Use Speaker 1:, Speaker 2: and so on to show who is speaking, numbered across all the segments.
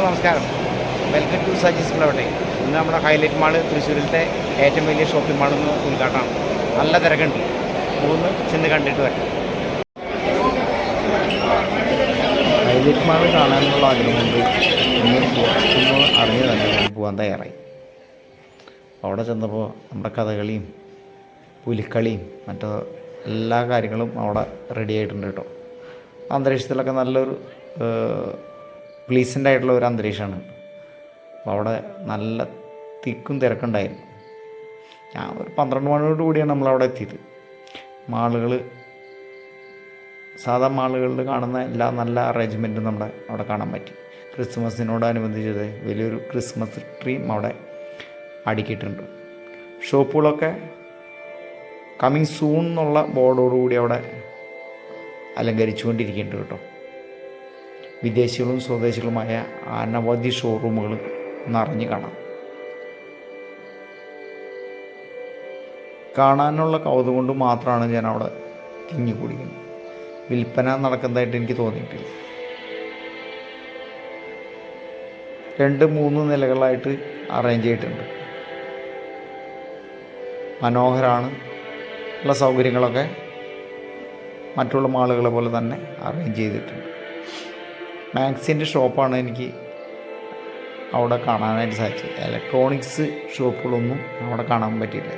Speaker 1: നമസ്കാരം. Welcome to Saji's ഫ്ലവട്ടെ ഇന്ന് നമ്മുടെ ഹൈലൈറ്റ് മാൾ തൃശ്ശൂരിലത്തെ ഏറ്റവും വലിയ ഷോപ്പിംഗ് മാളൊന്ന് നിന്ന് ഉദ്ഘാടനമാണ് നല്ല തിരക്കുണ്ട്. മൂന്ന് ചെന്ന് കണ്ടിട്ട് വരാം. ഹൈലൈറ്റ് മാൾ കാണാനുള്ള ആഗ്രഹമുണ്ട്. ഇന്ന് അറിഞ്ഞു തന്നെ പോകാൻ തയ്യാറായി. അവിടെ ചെന്നപ്പോൾ നമ്മുടെ കഥകളിയും പുലിക്കളിയും മറ്റു എല്ലാ കാര്യങ്ങളും അവിടെ റെഡി ആയിട്ടുണ്ട് കേട്ടോ. അന്തരീക്ഷത്തിലൊക്കെ നല്ലൊരു പ്ലീസന്റ് ആയിട്ടുള്ള ഒരു അന്തരീക്ഷമാണ്. അപ്പോൾ അവിടെ നല്ല തിക്കും തിരക്കുണ്ടായിരുന്നു. ഞാൻ ഒരു പന്ത്രണ്ട് മണിയോട് കൂടിയാണ് നമ്മളവിടെ എത്തിയത്. മാളുകൾ സാധാ മാളുകളിൽ കാണുന്ന എല്ലാ നല്ല അറേഞ്ച്മെന്റും നമ്മുടെ അവിടെ കാണാൻ പറ്റി. ക്രിസ്മസിനോടനുബന്ധിച്ചത് വലിയൊരു ക്രിസ്മസ് ട്രീം അവിടെ അടുക്കിയിട്ടുണ്ട്. ഷോപ്പുകളൊക്കെ കമ്മിങ് സൂൺ എന്നുള്ള ബോർഡോടുകൂടി അവിടെ അലങ്കരിച്ചുകൊണ്ടിരിക്കുന്നുണ്ട് കേട്ടോ. വിദേശികളും സ്വദേശികളുമായ അനവധി ഷോറൂമുകൾ നിറഞ്ഞു കാണാം. കാണാനുള്ള കൗതുകം കൊണ്ട് മാത്രമാണ് ഞാൻ അവിടെ തിങ്ങി കുടിക്കുന്നത്. വിൽപ്പന നടക്കുന്നതായിട്ട് എനിക്ക് തോന്നിയിട്ടില്ല. രണ്ട് മൂന്ന് നിലകളായിട്ട് അറേഞ്ച് ചെയ്തിട്ടുണ്ട്. മനോഹരമാണ് ഉള്ള സൗകര്യങ്ങളൊക്കെ മറ്റുള്ള മാളുകളെ പോലെ തന്നെ അറേഞ്ച് ചെയ്തിട്ടുണ്ട്. മാക്സിന്റെ ഷോപ്പാണ് എനിക്ക് അവിടെ കാണാനായിട്ട് സാധിച്ചത്. ഇലക്ട്രോണിക്സ് ഷോപ്പുകളൊന്നും അവിടെ കാണാൻ പറ്റിയില്ല.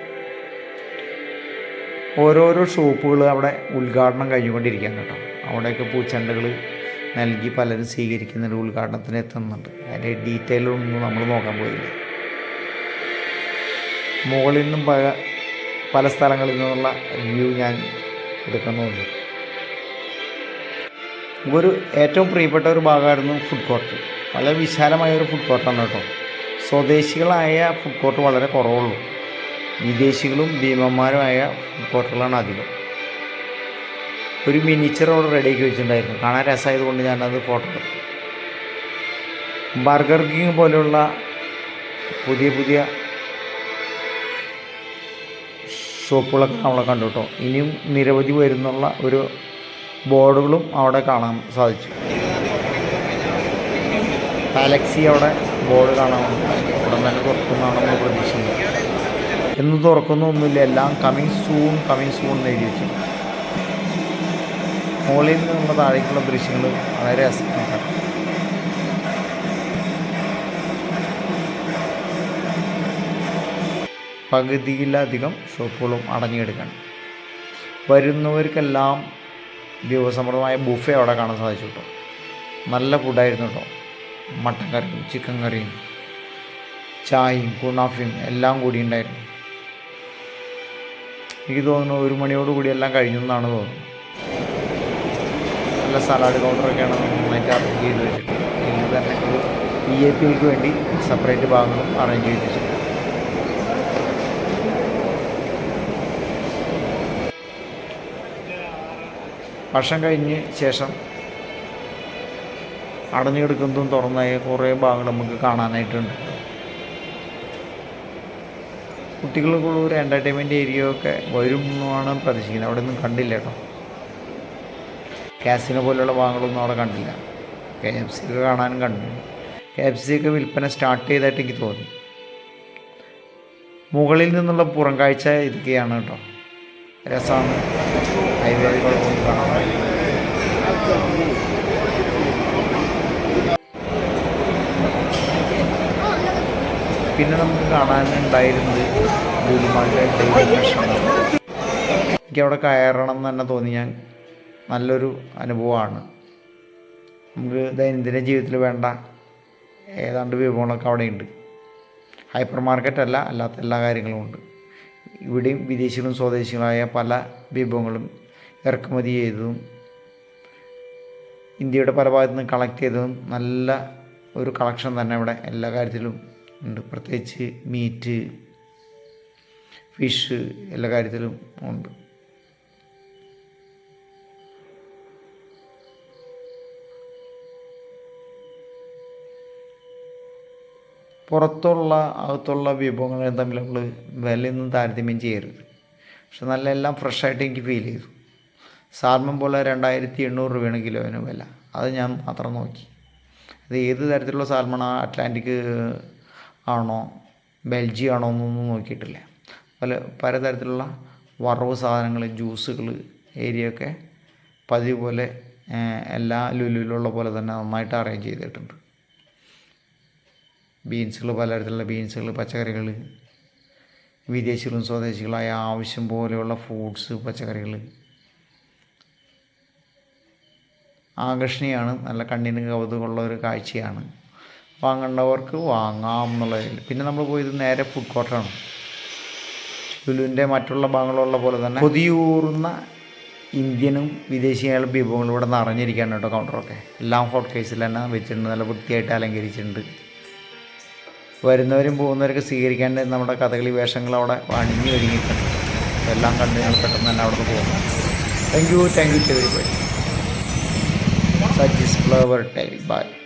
Speaker 1: ഓരോരോ ഷോപ്പുകൾ അവിടെ ഉദ്ഘാടനം കഴിഞ്ഞുകൊണ്ടിരിക്കുകയാണ് കേട്ടോ. അവിടെയൊക്കെ പൂച്ചെണ്ടകൾ നൽകി പലരും സ്വീകരിക്കുന്നൊരു ഉദ്ഘാടനത്തിന് എത്തുന്നുണ്ട്. അതിന്റെ ഡീറ്റെയിലൊന്നും നമ്മൾ നോക്കാൻ പോയില്ല. മുകളിൽ നിന്നും പല പല സ്ഥലങ്ങളിൽ നിന്നുള്ള വ്യൂ ഞാൻ എടുക്കുന്നുണ്ട് ഒരു ഏറ്റവും പ്രിയപ്പെട്ട ഒരു ഭാഗമായിരുന്നു ഫുഡ് കോർട്ട് വളരെ വിശാലമായ ഒരു ഫുഡ് കോർട്ടാണ് കേട്ടോ. സ്വദേശികളായ ഫുഡ് കോർട്ട് വളരെ കുറവുള്ളൂ. വിദേശികളും ഭീമന്മാരുമായ ഫുഡ് കോർട്ടുകളാണ് അധികം. ഒരു മിനിച്ചർ അവിടെ റെഡിയാക്കി വെച്ചിട്ടുണ്ടായിരുന്നു. കാണാൻ രസമായതുകൊണ്ട് ഞാനത് ഫോട്ടോ എടുത്തു. ബർഗർ കിങ് പോലെയുള്ള പുതിയ പുതിയ ഷോപ്പുകളൊക്കെ നമ്മളെ കണ്ടു കേട്ടോ. ഇനിയും നിരവധി വരുന്നുള്ള ഒരു ബോർഡുകളും അവിടെ കാണാൻ സാധിച്ചു. ഗാലക്സി അവിടെ ബോർഡ് കാണാനുണ്ട് ഉടൻ തന്നെ തുറക്കുന്നതാണ് നമ്മൾ പ്രതീക്ഷിക്കുന്നത്. എന്ന് തുറക്കുന്നൊന്നുമില്ല എല്ലാം കമ്മിങ് സൂൺ കമ്മിങ് സൂൺ എന്ന് എഴുതി വെച്ചു. മുകളിൽ നിന്നുള്ള താഴേക്കുള്ള ദൃശ്യങ്ങൾ വളരെ രസമാണ് പകുതിയിലധികം ഷോപ്പുകളും അടഞ്ഞെടുക്കണം വരുന്നവർക്കെല്ലാം വിഭവസമൃദ്ധമായ ബുഫെ അവിടെ കാണാൻ സാധിച്ചു കേട്ടോ. നല്ല ഫുഡായിരുന്നു കേട്ടോ. മട്ടൻ കറിയും ചിക്കൻ കറിയും ചായയും കുണാഫിയും എല്ലാം കൂടി ഉണ്ടായിരുന്നു. എനിക്ക് തോന്നുന്നു ഒരു മണിയോടുകൂടി എല്ലാം കഴിഞ്ഞു എന്നാണ് തോന്നുന്നത്. നല്ല സലാഡ് കൗണ്ടറൊക്കെയാണ് നന്നായിട്ട് അറേഞ്ച് ചെയ്ത് വെച്ചിട്ട്. ഇതിൽ തന്നെ ഒരു ഇ എ പിക്ക് വേണ്ടി സെപ്പറേറ്റ് ഭാഗങ്ങളും അറേഞ്ച് ചെയ്ത് വെച്ചിട്ടുണ്ട്. വർഷം കഴിഞ്ഞ് ശേഷം അടഞ്ഞു കിടക്കുന്നതും തുറന്നായ കുറേ ഭാഗങ്ങൾ നമുക്ക് കാണാനായിട്ടുണ്ട്. കുട്ടികൾക്കുള്ള ഒരു എന്റർടൈൻമെന്റ് ഏരിയ ഒക്കെ വരും എന്നാണ് പ്രതീക്ഷിക്കുന്നത്. അവിടെ ഒന്നും കണ്ടില്ല കേട്ടോ. കാസിനോ പോലെയുള്ള ഭാഗങ്ങളൊന്നും അവിടെ കണ്ടില്ല. കെ എഫ് സി ഒക്കെ കാണാനും കണ്ടു. കെ എഫ് സി ഒക്കെ വിൽപ്പന സ്റ്റാർട്ട് ചെയ്തായിട്ട് എനിക്ക് തോന്നി. മുകളിൽ നിന്നുള്ള പുറം കാഴ്ച ഇതൊക്കെയാണ് കേട്ടോ. രസമാണ്. പിന്നെ നമുക്ക് കാണാനുണ്ടായിരുന്നത് ഗുരുമാരുടെ എനിക്ക് അവിടെ കയറണം എന്ന് തന്നെ തോന്നി. ഞാൻ നല്ലൊരു അനുഭവമാണ്. നമുക്ക് ദൈനംദിന ജീവിതത്തിൽ വേണ്ട ഏതാണ്ട് വിഭവങ്ങളൊക്കെ അവിടെയുണ്ട്. ഹൈപ്പർ മാർക്കറ്റ് അല്ല അല്ലാത്ത എല്ലാ കാര്യങ്ങളും ഉണ്ട്. ഇവിടെയും വിദേശികളും സ്വദേശികളായ പല വിഭവങ്ങളും ഇറക്കുമതി ചെയ്തതും ഇന്ത്യയുടെ പല ഭാഗത്തു നിന്ന് കളക്ട് ചെയ്തതും നല്ല ഒരു കളക്ഷൻ തന്നെ ഇവിടെ എല്ലാ കാര്യത്തിലും ഉണ്ട്. പ്രത്യേകിച്ച് മീറ്റ് ഫിഷ് എല്ലാ കാര്യത്തിലും ഉണ്ട്. പുറത്തുള്ള അകത്തുള്ള വിഭവങ്ങളും തമ്മിൽ നമ്മൾ വിലയൊന്നും താരതമ്യം ചെയ്യരുത്. പക്ഷെ നല്ല എല്ലാം ഫ്രഷായിട്ട് എനിക്ക് ഫീൽ ചെയ്തു. സാൽമൺ പോലെ രണ്ടായിരത്തി എണ്ണൂറ് രൂപയാണ് കിലോവിന് വില. അത് ഞാൻ മാത്രം നോക്കി. അത് ഏത് തരത്തിലുള്ള സാൽമണ അറ്റ്ലാന്റിക് ആണോ? ബെൽജിയം ആണോ എന്നൊന്നും നോക്കിയിട്ടില്ല. പല പലതരത്തിലുള്ള വറവ് സാധനങ്ങൾ ജ്യൂസുകൾ ഏരിയയൊക്കെ പതിവ് പോലെ എല്ലാ ലുലുവിലുള്ള പോലെ തന്നെ നന്നായിട്ട് അറേഞ്ച് ചെയ്തിട്ടുണ്ട്. ബീൻസുകൾ പലതരത്തിലുള്ള ബീൻസുകൾ പച്ചക്കറികൾ വിദേശികളും സ്വദേശികളായ ആവശ്യം പോലെയുള്ള ഫ്രൂട്ട്സ് പച്ചക്കറികൾ ആകർഷണീയമാണ് നല്ല കണ്ണിന് കൗതുകമുള്ള ഒരു കാഴ്ചയാണ്. വാങ്ങേണ്ടവർക്ക് വാങ്ങാം എന്നുള്ളതിൽ പിന്നെ നമ്മൾ പോയത് നേരെ ഫുഡ് കോർട്ടാണ് ലുലുവിന്റെ മറ്റുള്ള ഭാഗങ്ങളുള്ള പോലെ തന്നെ കൊതിയൂറുന്ന ഇന്ത്യനും വിദേശികളും വിഭവങ്ങളും ഇവിടെ നിറഞ്ഞിരിക്കുകയാണ് കേട്ടോ കൗണ്ടറൊക്കെ എല്ലാം ഹോട്ട് കേസിൽ തന്നെ വെച്ചിട്ടുണ്ട് നല്ല വൃത്തിയായിട്ട് അലങ്കരിച്ചിട്ടുണ്ട്. വരുന്നവരും പോകുന്നവരൊക്കെ സ്വീകരിക്കാണ്ട് നമ്മുടെ കഥകളി വേഷങ്ങൾ അവിടെ അണിഞ്ഞു ഒരുങ്ങിയിട്ടുണ്ട്. എല്ലാം കണ്ട് ഞങ്ങൾ പെട്ടെന്ന് തന്നെ അവിടെ നിന്ന് പോകുന്നു thank you thank you everybody such is flower tail. Bye.